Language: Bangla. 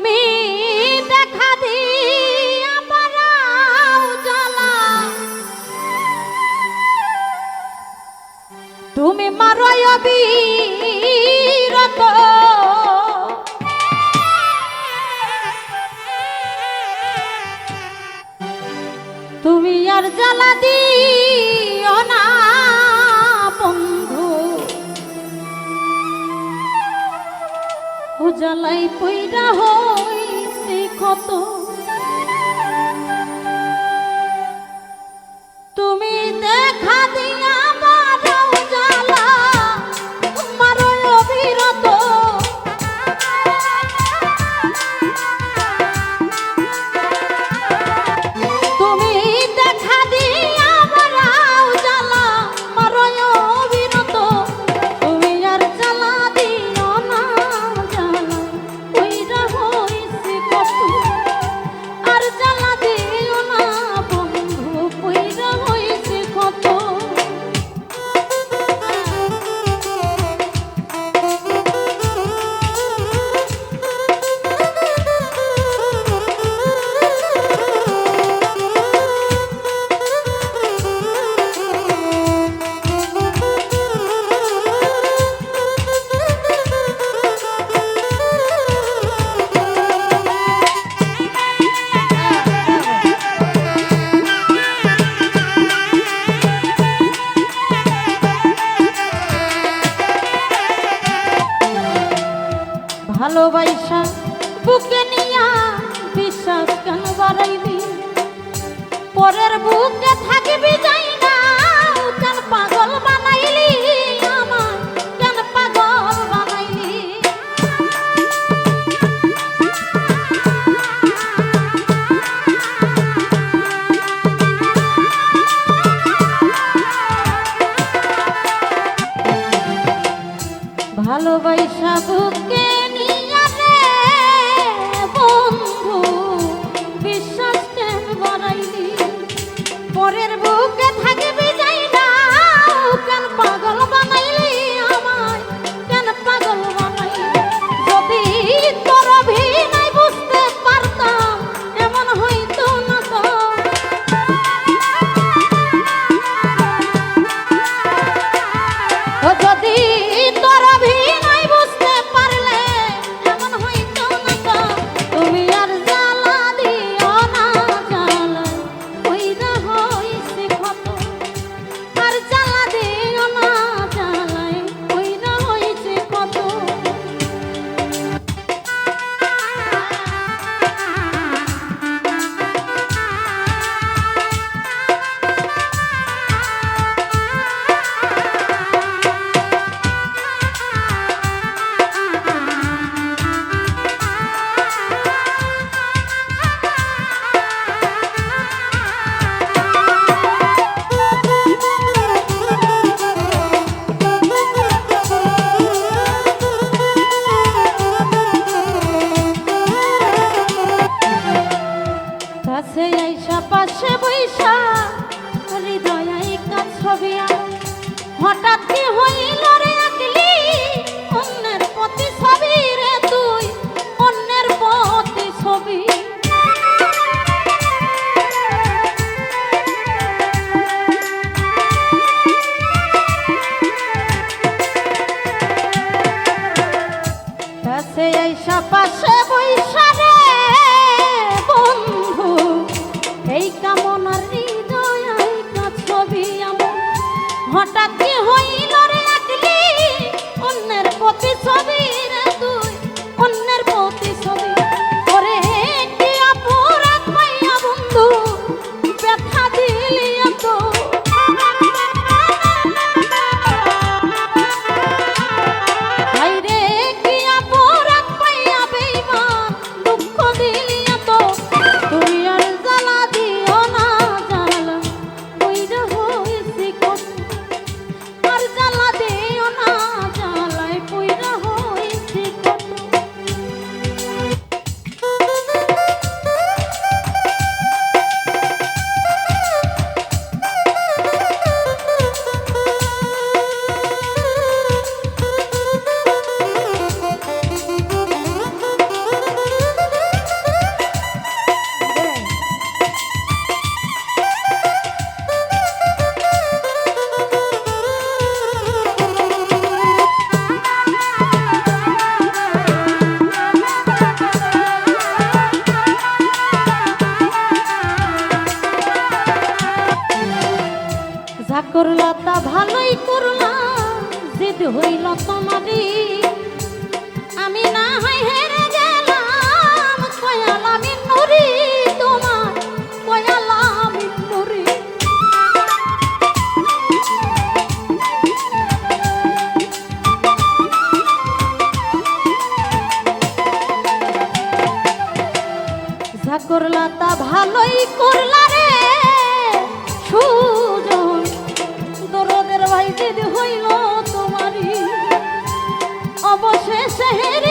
তুমি দেখা দিয়া পারাও জ্বালা। তুমি মারয় বীরত তুমি আর জ্বালা জ্বালাই পইরা হইছে কত ভালোবাসা বুকে নিয়া বিশ্বাস কেন বাড়াইবি? পরের বুকে থাকবি পাশে বৈশারে বন্ধু এই কামনার হৃদয় ছবি আমার। হঠাৎ হইল রে অন্যের প্রতি ছবি হইল তোমারি আমি না হয় হেরে গেলাম কয়াল আমি নুরি তোমার কয়াল আমি নুরি। যা তা ভালোই করলা রে, সুজন। দরদের ভাই দিদি হইল com você, ele.